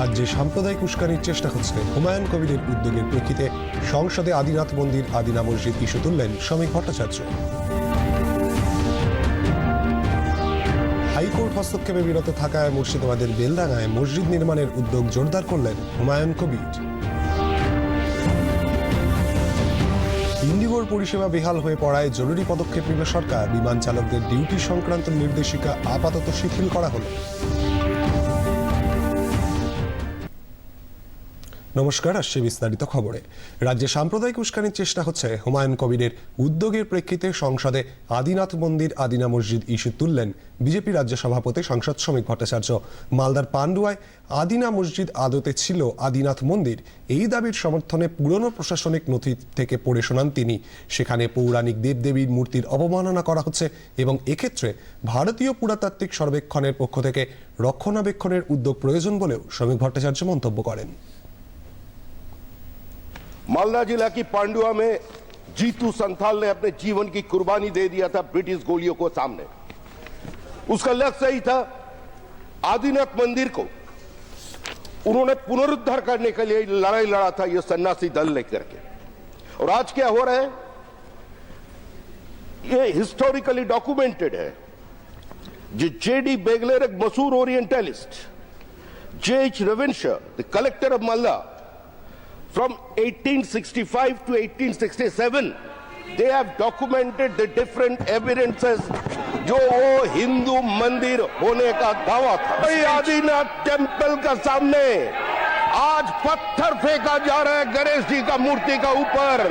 রাজ্যে সাম্প্রদায়িক উস্কানির চেষ্টা হচ্ছে হুমায়ুন কবিরের উদ্যোগের প্রেক্ষিতে সংসদে আদিনাথ মন্দির, আদিনা মসজিদ ইস্যু তুললেন শ্রমিক ভট্টাচার্য। হাইকোর্ট হস্তক্ষেপে বিরত থাকায় মুর্শিদাবাদের বেলডাঙ্গায় মসজিদ নির্মাণের উদ্যোগ জোরদার করলেন হুমায়ুন কবির। ইন্ডিগোর পরিষেবা বেহাল হয়ে পড়ায় জরুরি পদক্ষেপ নিল সরকার। বিমান চালকদের ডিউটি সংক্রান্ত নির্দেশিকা আপাতত শিথিল করা হলো। নমস্কার, আসছে বিস্তারিত খবরে। রাজ্যে সাম্প্রদায়িক উস্কানির চেষ্টা হচ্ছে। হুমায়ুন কবিরের উদ্যোগের প্রেক্ষিতে সংসদে আদিনাথ মন্দির, আদিনা মসজিদ ইস্যু তুললেন বিজেপি রাজ্য সভাপতি সংসদ শ্রমিক ভট্টাচার্য। মালদার পান্ডুয়ায় আদিনা মসজিদ আদতে ছিল আদিনাথ মন্দির। এই দাবির সমর্থনে পুরনো প্রশাসনিক নথি থেকে পড়ে শোনান তিনি। সেখানে পৌরাণিক দেবদেবীর মূর্তির অবমাননা করা হচ্ছে এবং এক্ষেত্রে ভারতীয় পুরাতাত্ত্বিক সর্বেক্ষণের পক্ষ থেকে রক্ষণাবেক্ষণের উদ্যোগ প্রয়োজন বলেও শ্রমিক ভট্টাচার্য মন্তব্য করেন। मालदा जिला की पांडुआ में जीतू संथाल ने अपने जीवन की कुर्बानी दे दिया था ब्रिटिश गोलियों को सामने। उसका लक्ष्य ही था, आदिनाथ मंदिर को उन्होंने पुनरुद्धार करने के लिए लड़ाई लड़ा था यह सन्यासी दल लेकर के। और आज क्या हो रहा है? ये हिस्टोरिकली डॉक्यूमेंटेड है जो जेडी बेगलेर एक मशहूर orientalist J H Ravenshaw the collector of Malda from 1865 to 1867 they have documented the different evidences. जो वो हिंदू मंदिर होने का दावा था। आदिनाथ टेंपल का सामने आज पत्थर फेंका जा रहा है गणेश जी का मूर्ति का ऊपर।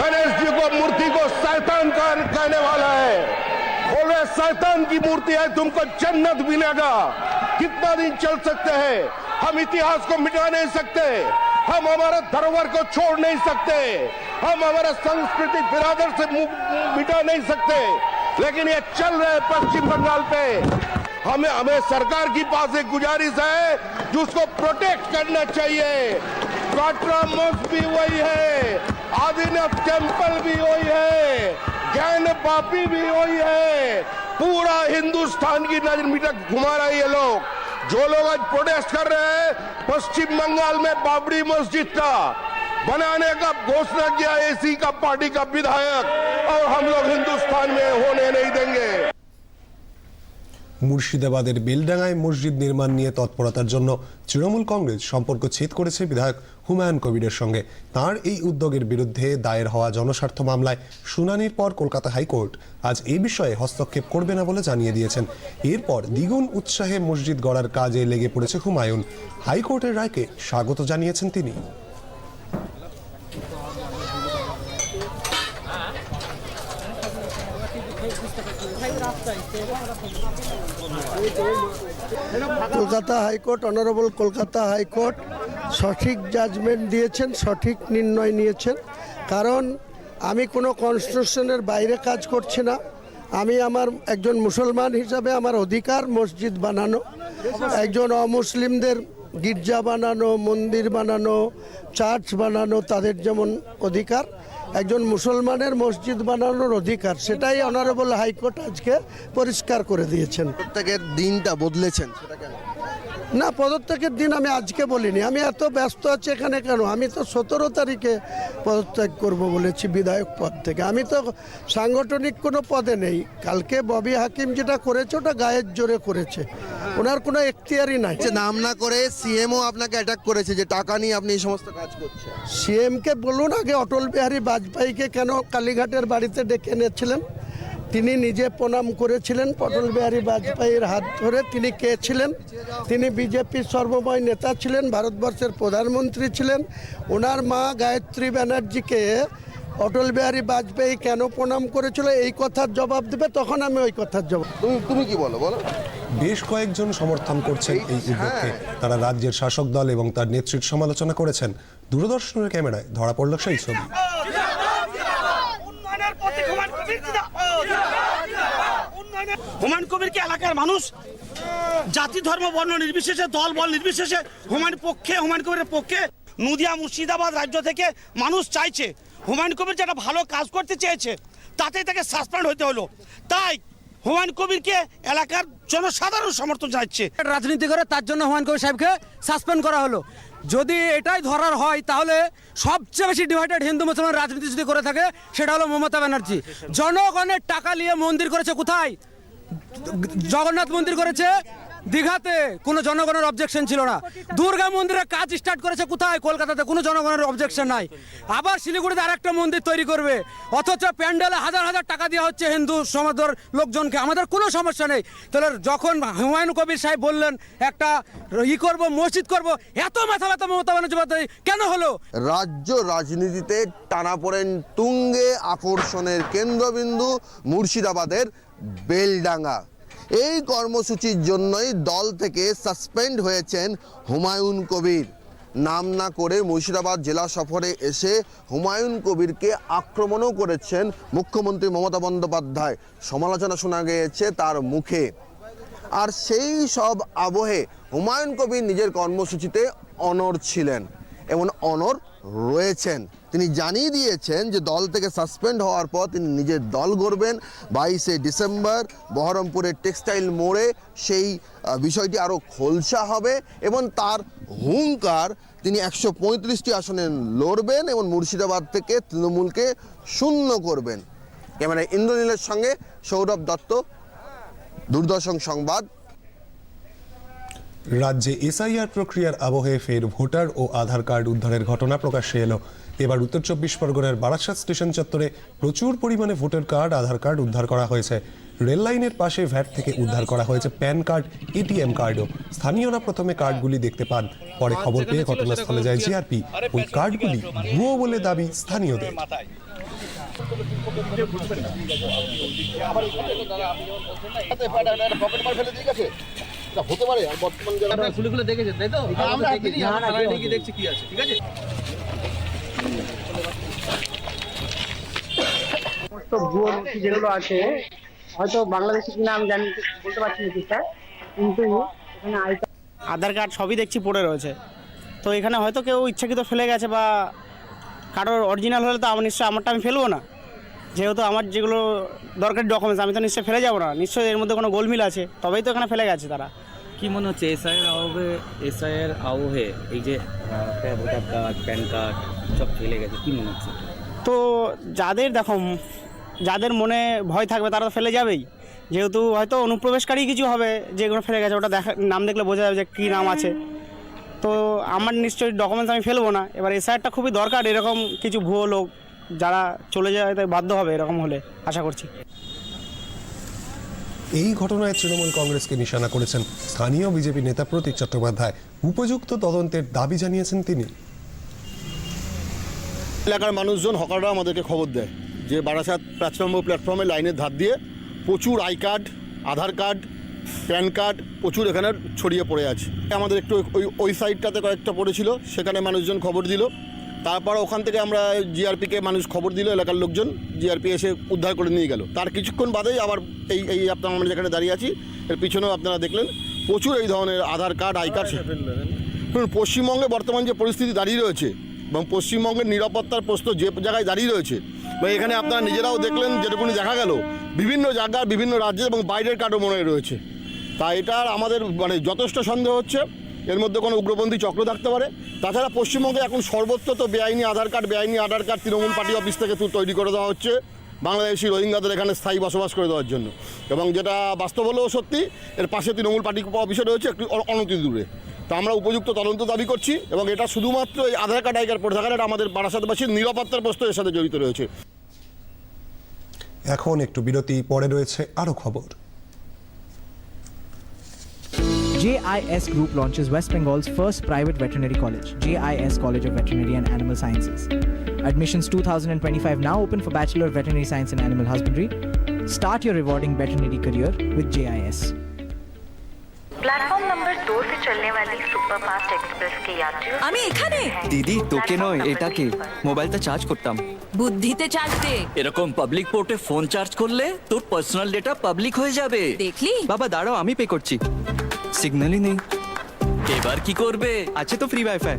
गणेश जी को मूर्ति को शैतान का कहने वाला है। बोल शैतान की मूर्ति है, तुमको जन्नत मिलेगा। कितना दिन चल सकते हैं? हम इतिहास को मिटा नहीं सकते। हम हमारे धरोहर को छोड़ नहीं सकते। हम हमारा सांस्कृतिक बिरादर से मिटा नहीं सकते। लेकिन ये चल रहे हैं पश्चिम बंगाल पे। हमें हमें सरकार की पास एक गुजारिश है जो उसको प्रोटेक्ट करना चाहिए। काटरा भी वही है, आदिनाथ टेंपल भी वही है ज्ञान पापी भी वही है। पूरा हिंदुस्तान की नज़र मिटक घुमा रहा है ये लोग। जो लोग आज प्रोटेस्ट कर रहे हैं, पश्चिम बंगाल में बाबरी मस्जिद का बनाने का घोषणा किया, एसी का, पार्टी का विधायक, और हम लोग हिंदुस्तान में होने नहीं देंगे। মুর্শিদাবাদের বেলডাঙ্গায় মসজিদ নির্মাণ নিয়ে তৎপরতার জন্য তৃণমূল কংগ্রেস সম্পর্ক ছেদ করেছে বিধায়ক হুমায়ুন কবিরের সঙ্গে। তার এই উদ্যোগের বিরুদ্ধে দায়ের হওয়া জনস্বার্থ মামলায় শুনানির পর কলকাতা হাইকোর্ট আজ এই বিষয়ে হস্তক্ষেপ করবে না বলে জানিয়ে দিয়েছেন। এরপর দ্বিগুণ উৎসাহে মসজিদ গড়ার কাজে লেগে পড়েছে হুমায়ুন। হাইকোর্টের রায়কে স্বাগত জানিয়েছেন তিনি। Kolkata high court honourable Kolkata high court সঠিক জাজমেন্ট দিয়েছেন, সঠিক নির্ণয় নিয়েছেন। কারণ আমি কোনো কনস্টিটিউশনের বাইরে কাজ করছি না। আমি আমার একজন মুসলমান হিসাবে আমার অধিকার মসজিদ বানানো, একজন অমুসলিমদের গির্জা বানানো, মন্দির বানানো চার্চ বানানো, তাদের যেমন অধিকার একজন মুসলমানের মসজিদ বানানোর অধিকার, সেটাই অনারেবল হাইকোর্ট আজকে পরিষ্কার করে দিয়েছেন। প্রত্যেকের দিনটা বদলেছেন, সেটা কেন? না পদত্যাগের দিন আমি আজকে বলিনি। আমি এত ব্যস্ত আছি এখানে কেন? আমি তো সতেরো তারিখে পদত্যাগ করব বলেছি বিধায়ক পদ থেকে। আমি তো সাংগঠনিক কোনো পদে নেই। কালকে ববি হাকিম যেটা করেছে ওটা গায়ের জোরে করেছে। ওনার কোনো এখতিয়ারই নাই। যে নাম না করে সিএমও আপনাকে অ্যাটাক করেছে যে টাকা নিয়ে আপনি এই সমস্ত কাজ করছেন। সিএমকে বলুন আগে অটল বিহারী বাজপেয়ীকে কেন কালীঘাটের বাড়িতে ডেকে এনেছিলেন? তিনি নিজে প্রণাম করেছিলেন অটল বিহারী বাজপেয়ীর হাত ধরে তিনি কে ছিলেন? তিনি বিজেপির সর্বময় নেতা ছিলেন ভারতবর্ষের প্রধানমন্ত্রী ছিলেন। ওনার মা গায়ত্রী ব্যানার্জিকে অটল বিহারী বাজপেয়ী কেন প্রণাম করেছিল এই কথার জবাব দেবে তখন আমি ওই কথার জবাব তুমি তুমি কি বলো বলো? বেশ কয়েকজন সমর্থন করছেন এই উদ্যোগকে তারা রাজ্যের শাসক দল এবং তার নেতৃত্ব সমালোচনা করেছেন। দূরদর্শনের ক্যামেরায় ধরা পড়ল সেই ছবি। হুমায়ুন। কবিরকে এলাকার মানুষ? জাতি, ধর্ম, বর্ণ নির্বিশেষে, দল, বল নির্বিশেষে হুমায়ুন পক্ষে, হুমায়ুন কবিরের পক্ষে নদিয়া, মুর্শিদাবাদ রাজ্য থেকে মানুষ চাইছে। হুমায়ুন কবির যেটা ভালো কাজ করতে চেয়েছে তাতে তাকে সাসপেন্ড হতে হলো। তাই হুমায়ুন কবিরকে এলাকার জনসাধারণ সমর্থন চাইছে রাজনীতি করে তার জন্য হুমায়ুন কবির সাহেবকে সাসপেন্ড করা হলো। যদি এটাই ধরার হয়, তাহলে সবচেয়ে বেশি ডিভাইডেড হিন্দু মুসলমান রাজনীতি যদি করে থাকে, সেটা হলো মমতা ব্যানার্জি। জনগণের টাকা নিয়ে মন্দির করেছে কোথায়? জগন্নাথ মন্দির করেছে দীঘাতে কোনো জনগণের অবজেকশন ছিল না। দুর্গা মন্দিরের কাজ স্টার্ট করেছে কোথায়? কলকাতাতে কোনো জনগণের অবজেকশন নাই। আবার শিলিগুড়িতে আরেকটা মন্দির তৈরি করবে। অথচ প্যান্ডেলে হাজার হাজার টাকা দেওয়া হচ্ছে হিন্দু সমাজের লোকজনকে। আমাদের কোনো সমস্যা নেই। তাহলে যখন হুমায়ুন কবির সাহেব বললেন, একটা ই করব, মসজিদ করব, এত মাথা ব্যথা মমতা বন্দ্যোপাধ্যায় কেন হলো? রাজ্য রাজনীতিতে টানাপোড়েন তুঙ্গে আকর্ষণের কেন্দ্রবিন্দু মুর্শিদাবাদের বেলডাঙ্গা। এই কর্মসূচির জন্যই দল থেকে সাসপেন্ড হয়েছেন হুমায়ুন কবির। নাম না করে মুর্শিদাবাদ জেলা সফরে এসে হুমায়ুন কবিরকে আক্রমণও করেছেন মুখ্যমন্ত্রী মমতা বন্দ্যোপাধ্যায়। সমালোচনা শোনা গিয়েছে তার মুখে। আর সেই সব আবহে হুমায়ুন কবির নিজের কর্মসূচিতে অনর ছিলেন। এবং অনর রয়েছেন। তিনি জানিয়ে দিয়েছেন যে দল থেকে সাসপেন্ড হওয়ার পর তিনি নিজের দল গড়বেন। বাইশে ডিসেম্বর বহরমপুরের টেক্সটাইল মোড়ে সেই বিষয়টি আরও খোলসা হবে এবং তার হুঙ্কার তিনি একশো পঁয়ত্রিশটি আসনে লড়বেন এবং মুর্শিদাবাদ থেকে তৃণমূলকে শূন্য করবেন। ক্যামেরায় ইন্দ্রনীলের সঙ্গে সৌরভ দত্ত, দূরদর্শন সংবাদ রাজ্যে এসআইআর প্রক্রিয়ার আবহে ফের ভোটার ও আধার কার্ড উদ্ধারের ঘটনা প্রকাশ্যে এলো। এবার উত্তর চব্বিশ পরগনার বারাসাত স্টেশন চত্বরে প্রচুর পরিমাণে ভোটার কার্ড, আধার কার্ড উদ্ধার করা হয়েছে। রেল লাইনের পাশে ভ্যাট থেকে উদ্ধার করা হয়েছে প্যান কার্ড, এটিএম কার্ডও। স্থানীয়রা প্রথমে কার্ডগুলি দেখতে পান, পরে খবর পেয়ে ঘটনাস্থলে যায় জিআরপি। ওই কার্ডগুলি ভুয়ো বলে দাবি স্থানীয়দের। সমস্ত ভুয়ো নথি যেগুলো আছে হয়তো বাংলাদেশি কিনা আমি জানি বলতে পারছি না ঠিকঠাক কিন্তু এখানে আধার কার্ড সবই দেখছি পড়ে রয়েছে। তো এখানে হয়তো কেউ ইচ্ছাকৃত ফেলে গেছে বা কারোর অরিজিনাল হলে তো আমার নিশ্চয়ই আমারটা আমি ফেলব না। যেহেতু আমার যেগুলো দরকারি ডকুমেন্টস আমি তো নিশ্চয়ই ফেলে যাব না। নিশ্চয়ই এর মধ্যে কোনো গোলমিল আছে তবেই তো এখানে ফেলে গেছে তারা। কি মনে হচ্ছে এসআইয়ের আবহে এসআইয়ের আবহে এই যে ভোটার কার্ড প্যান কার্ড সব ফেলে গেছে কি মনে হচ্ছে? তো যাদের দেখো যাদের মনে ভয় থাকবে তারা তো ফেলে যাবেই। যেহেতু হয়তো অনুপ্রবেশকারী কিছু হবে যেগুলো ফেলে গেছে ওটা দেখা নাম দেখলে বোঝা যাবে যে কী নাম আছে। তো আমার নিশ্চয়ই ডকুমেন্টস আমি ফেলব না। এবার এসআইআরটা খুবই দরকার এরকম কিছু ভুয়ো লোক। যারা চলে যেতে বাধ্য হবে এরকম হলে আশা করছি। এই ঘটনায় তৃণমূল কংগ্রেসকে নিশানা করেছেন স্থানীয় বিজেপি নেতা প্রতীক চট্টোপাধ্যায়। উপযুক্ত তদন্তের দাবি জানিয়েছেন তিনি। এলাকার মানুষজন হকাররা আমাদেরকে খবর দেয় যে বারাসাত পাঁচ নম্বর প্ল্যাটফর্মে লাইনের ধার দিয়ে প্রচুর I card Aadhaar card PAN card প্রচুর এখানে ছড়িয়ে পড়ে আছে। আমাদের একটু ওই ওই সাইডটাতে কয়েকটা পড়েছিল সেখানে মানুষজন খবর দিল। তারপর ওখান থেকে আমরা জিআরপিকে মানুষ খবর দিল, এলাকার লোকজন জিআরপি এসে উদ্ধার করে নিয়ে গেল। তার কিছুক্ষণ বাদেই আবার এই এই আপনার আমরা যেখানে দাঁড়িয়ে আছি, এর পিছনেও আপনারা দেখলেন, প্রচুর এই ধরনের আধার কার্ড, আই কার্ড পশ্চিমবঙ্গে বর্তমান যে পরিস্থিতি দাঁড়িয়ে রয়েছে এবং পশ্চিমবঙ্গের নিরাপত্তার প্রশ্ন যে জায়গায় দাঁড়িয়ে রয়েছে বা এখানে আপনারা নিজেরাও দেখলেন, যেটুকুনি দেখা গেল, বিভিন্ন জায়গার বিভিন্ন রাজ্যে এবং বাইরের কার্ডও মনে রয়েছে। তা এটার আমাদের মানে যথেষ্ট সন্দেহ হচ্ছে। এর মধ্যে কোনো উগ্রপন্থী চক্র থাকতে পারে। তাছাড়া পশ্চিমবঙ্গে এখন সর্বত্র তো বেআইনি আধার কার্ড, বেআইনি Aadhaar card Trinamool party office থেকে তৈরি করে দেওয়া হচ্ছে। বাংলাদেশি রোহিঙ্গাদের এখানে স্থায়ী বসবাস করে দেওয়ার জন্য। এবং যেটা বাস্তব হলেও সত্যি, এর পাশে তৃণমূল পার্টি অফিসে রয়েছে একটু অনতি দূরে। তা আমরা উপযুক্ত তদন্ত দাবি করছি এবং এটা শুধুমাত্র এই আধার কার্ড, আই কার্ড পড়ে থাকার এটা আমাদের বারাসাতবাসীর নিরাপত্তার প্রশ্ন এর সাথে জড়িত রয়েছে। এখন একটু বিরতি, পরে রয়েছে আরও খবর। JIS Group launches West Bengal's first private veterinary college, JIS College of Veterinary and Animal Sciences. Admissions 2025 now open for Bachelor of Veterinary Science and Animal Husbandry. Start your rewarding veterinary career with JIS. Platform number दो से चलने वाली superfast express के यात्रियों আমি এখানে দিদি তোকে নয় এটাকে মোবাইলটা চার্জ করতাম বুদ্ধিতে চার্জ দে এরকম পাবলিক পোর্টে ফোন চার্জ করলে তোর পার্সোনাল ডেটা পাবলিক হয়ে যাবে দেখলি বাবা দাঁড়াও আমি পে করছি সিগন্যালই নেই এবার কি করবে? আছে তো ফ্রি ওয়াইফাই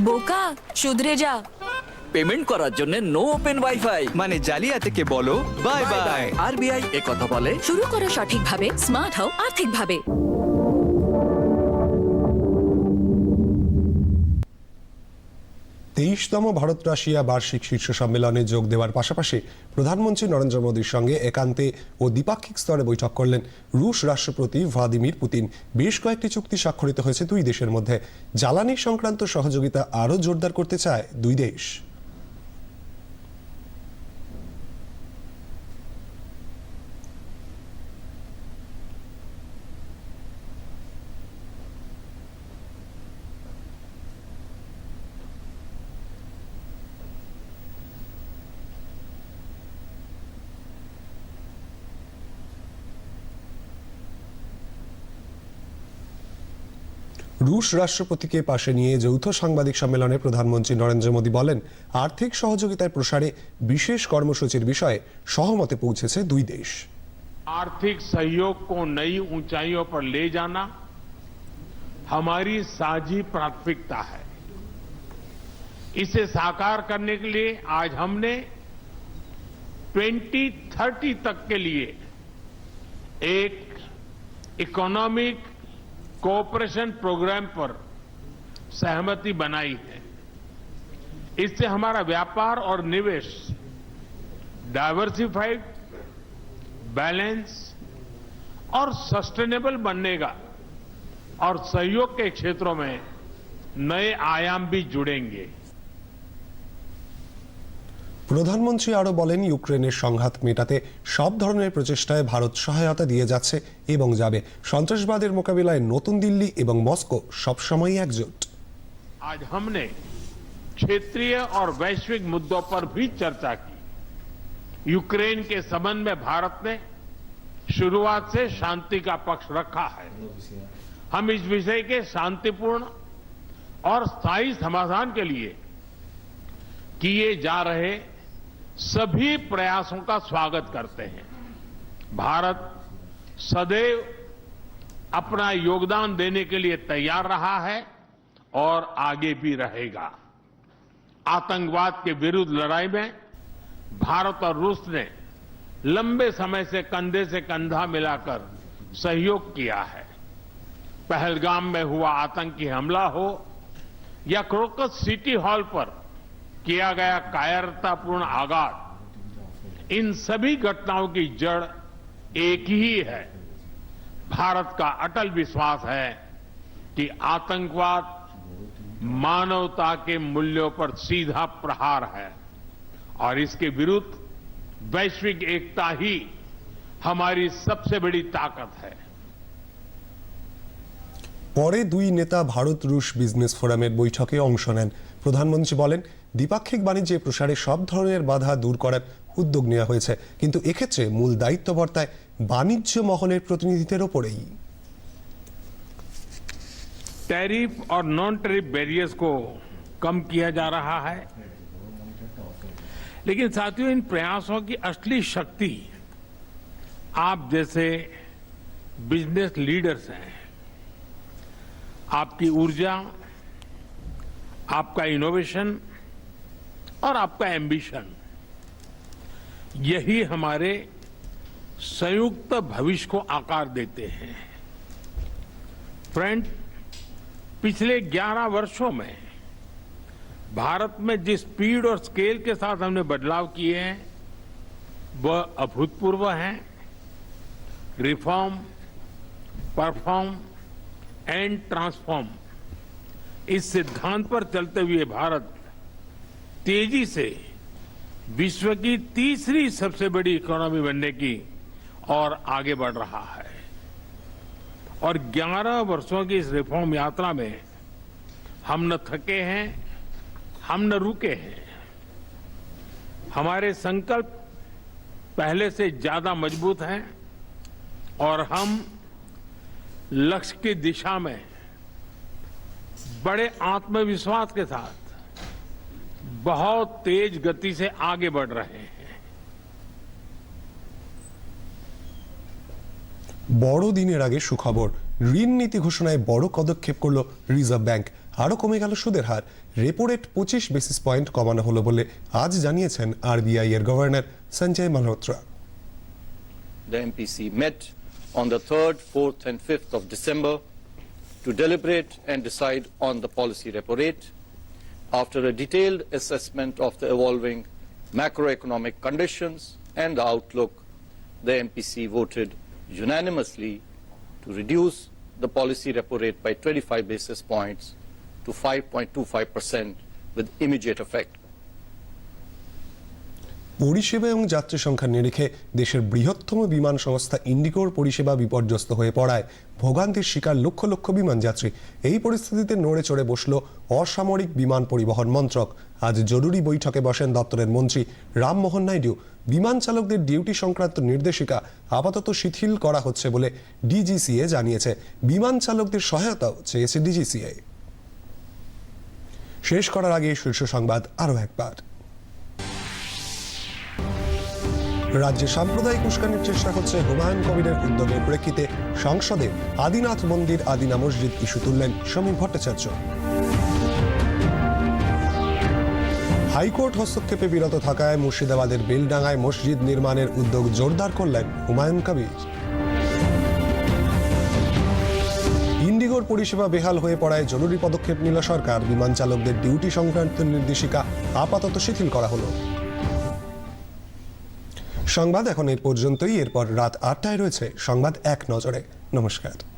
বোকা শুধরে যা। পেমেন্ট করার জন্য নো ওপেন ওয়াইফাই মানে জালিয়াতিকে বলো বাই বাই আরবিআই এ কথা বলে। শুরু করো সঠিকভাবে স্মার্ট হও আর্থিকভাবে। তেইশতম ভারত রাশিয়া বার্ষিক শীর্ষ সম্মেলনে যোগ দেওয়ার পাশাপাশি প্রধানমন্ত্রী নরেন্দ্র মোদীর সঙ্গে একান্তে ও দ্বিপাক্ষিক স্তরে বৈঠক করলেন রুশ রাষ্ট্রপতি ভ্লাদিমির পুতিন। বেশ কয়েকটি চুক্তি স্বাক্ষরিত হয়েছে দুই দেশের মধ্যে। জ্বালানি সংক্রান্ত সহযোগিতা আরও জোরদার করতে চায় দুই দেশ। রুশ রাষ্ট্রপতিকে পাশে নিয়ে যৌথ সাংবাদিক সম্মেলনে প্রধানমন্ত্রী নরেন্দ্র মোদী বলেন আর্থিক সহযোগিতার প্রসারে বিশেষ কর্মসূচির বিষয়ে সহমতে পৌঁছেছে দুই দেশ आर्थिक सहयोग को नई ऊंचाइयों पर ले जाना हमारी साझी प्राथमिकता है इसे साकार करने के लिए आज हमने 2030 तक के लिए एक इकोनॉमिक कोऑपरेशन प्रोग्राम पर सहमति बनाई है। इससे हमारा व्यापार और निवेश डाइवर्सिफाइड बैलेंस और सस्टेनेबल बनेगा और सहयोग के क्षेत्रों में नए आयाम भी जुड़ेंगे। প্রধানমন্ত্রী আরও বলেন ইউক্রেনের সংঘাত মেটাতে সব ধরনের প্রচেষ্টায় ভারত সহায়তা দিয়ে যাচ্ছে এবং যাবে সন্ত্রাসবাদের মোকাবিলায় নতুন দিল্লি এবং মস্কো সবসময়ই একজোট आज हमने क्षेत्रीय और वैश्विक मुद्दों पर भी चर्चा की यूक्रेन के संबंध में भारत ने शुरुआत से शांति का पक्ष रखा है हम इस विषय के शांतिपूर्ण और स्थायी समाधान के लिए किए जा रहे सभी प्रयासों का स्वागत करते हैं। भारत सदैव अपना योगदान देने के लिए तैयार रहा है और आगे भी रहेगा। आतंकवाद के विरुद्ध लड़ाई में भारत और रूस ने लंबे समय से कंधे से कंधा मिलाकर सहयोग किया है। पहलगाम में हुआ आतंकी हमला हो या क्रोकस सिटी हॉल पर किया गया कायरतापूर्ण आघात इन सभी घटनाओं की जड़ एक ही है भारत का अटल विश्वास है कि आतंकवाद मानवता के मूल्यों पर सीधा प्रहार है और इसके विरुद्ध वैश्विक एकता ही हमारी सबसे बड़ी ताकत है পরে দুই নেতা ভারত রুশ বিজনেস ফোরামের বৈঠকে অংশ নেন প্রধানমন্ত্রী বলেন দ্বিপাক্ষিক বাণিজ্যে প্রসারে সব ধরনের বাধা দূর করার উদ্যোগ নেওয়া হয়েছে কিন্তু এক্ষেত্রে মূল দায়িত্ব বর্তায় বাণিজ্য মহলের প্রতিনিধিদের ওপরেই टैरिफ और नॉन टैरिफ बैरियर्स को कम किया जा रहा है लेकिन साथियों इन प्रयासों की असली शक्ति आप जैसे बिजनेस लीडर्स हैं आपकी ऊर्जा आपका इनोवेशन और आपका एम्बिशन यही हमारे संयुक्त भविष्य को आकार देते हैं। फ्रेंड पिछले 11 वर्षों में भारत में जिस स्पीड और स्केल के साथ हमने बदलाव किए हैं, वह अभूतपूर्व हैं। रिफॉर्म परफॉर्म एंड ट्रांसफॉर्म इस सिद्धांत पर चलते हुए भारत तेज़ी से विश्व की तीसरी सबसे बड़ी इकोनॉमी बनने की और आगे बढ़ रहा है। और 11 वर्षों की इस रिफॉर्म यात्रा में हम न थके हैं, हम न रुके हैं। हमारे संकल्प पहले से ज़्यादा मज़बूत हैं और हम लक्ष्य की दिशा में बड़े आत्मविश्वास के साथ बहुत तेज गति से आगे बढ़ रहे हैं বড় দিনের আগে সুখবর ঋণ নীতি ঘোষণায় বড় পদক্ষেপ করল রিজার্ভ ব্যাংক আরও কমে গেল সুদের হার রেপো রেট পঁচিশ বেসিস পয়েন্ট কমানো হলো বলে আজ জানিয়েছেন আরবিআই এর governor Sanjay Malhotra the MPC met on the 3rd, 4th, and 5th of December to deliberate and decide on the policy repo rate. After a detailed assessment of the evolving macroeconomic conditions and the outlook, the MPC voted unanimously to reduce the policy repo rate by 25 basis points to 5.25% with immediate effect. পরিষেবা এবং যাত্রী সংখ্যার নিরিখে দেশের বৃহত্তম বিমান সংস্থা ইন্ডিগোর পরিষেবা বিপর্যস্ত হয়ে পড়ায় ভোগান্তির শিকার লক্ষ লক্ষ বিমান যাত্রী। এই পরিস্থিতিতে নড়ে চড়ে বসল অসামরিক বিমান পরিবহন মন্ত্রক। আজ জরুরি বৈঠকে বসেন দপ্তরের মন্ত্রী রামমোহন নাইডু। বিমান চালকদের ডিউটি সংক্রান্ত নির্দেশিকা আপাতত শিথিল করা হচ্ছে বলে ডিজিসিএ জানিয়েছে। বিমান চালকদের সহায়তাও চেয়েছে ডিজিসিএ। শেষ করার আগে শীর্ষ সংবাদ আরও একবার। রাজ্যে সাম্প্রদায়িক উস্কানির চেষ্টা হচ্ছে হুমায়ুন কবিরের উদ্যোগের প্রেক্ষিতে সংসদে আদিনাথ মন্দির, আদিনা মসজিদ ইস্যু তুললেন সমীর ভট্টাচার্য। হাইকোর্ট হস্তক্ষেপে বিরত থাকায় মুর্শিদাবাদের বেলডাঙ্গায় মসজিদ নির্মাণের উদ্যোগ জোরদার করলেন হুমায়ুন কবির। ইন্ডিগোর পরিষেবা বেহাল হয়ে পড়ায় জরুরি পদক্ষেপ নিল সরকার। বিমান চালকদের ডিউটি সংক্রান্ত নির্দেশিকা আপাতত শিথিল করা হলো। সংবাদ এখন এর পর্যন্তই। এরপর রাত আটটায় রয়েছে সংবাদ এক নজরে। নমস্কার।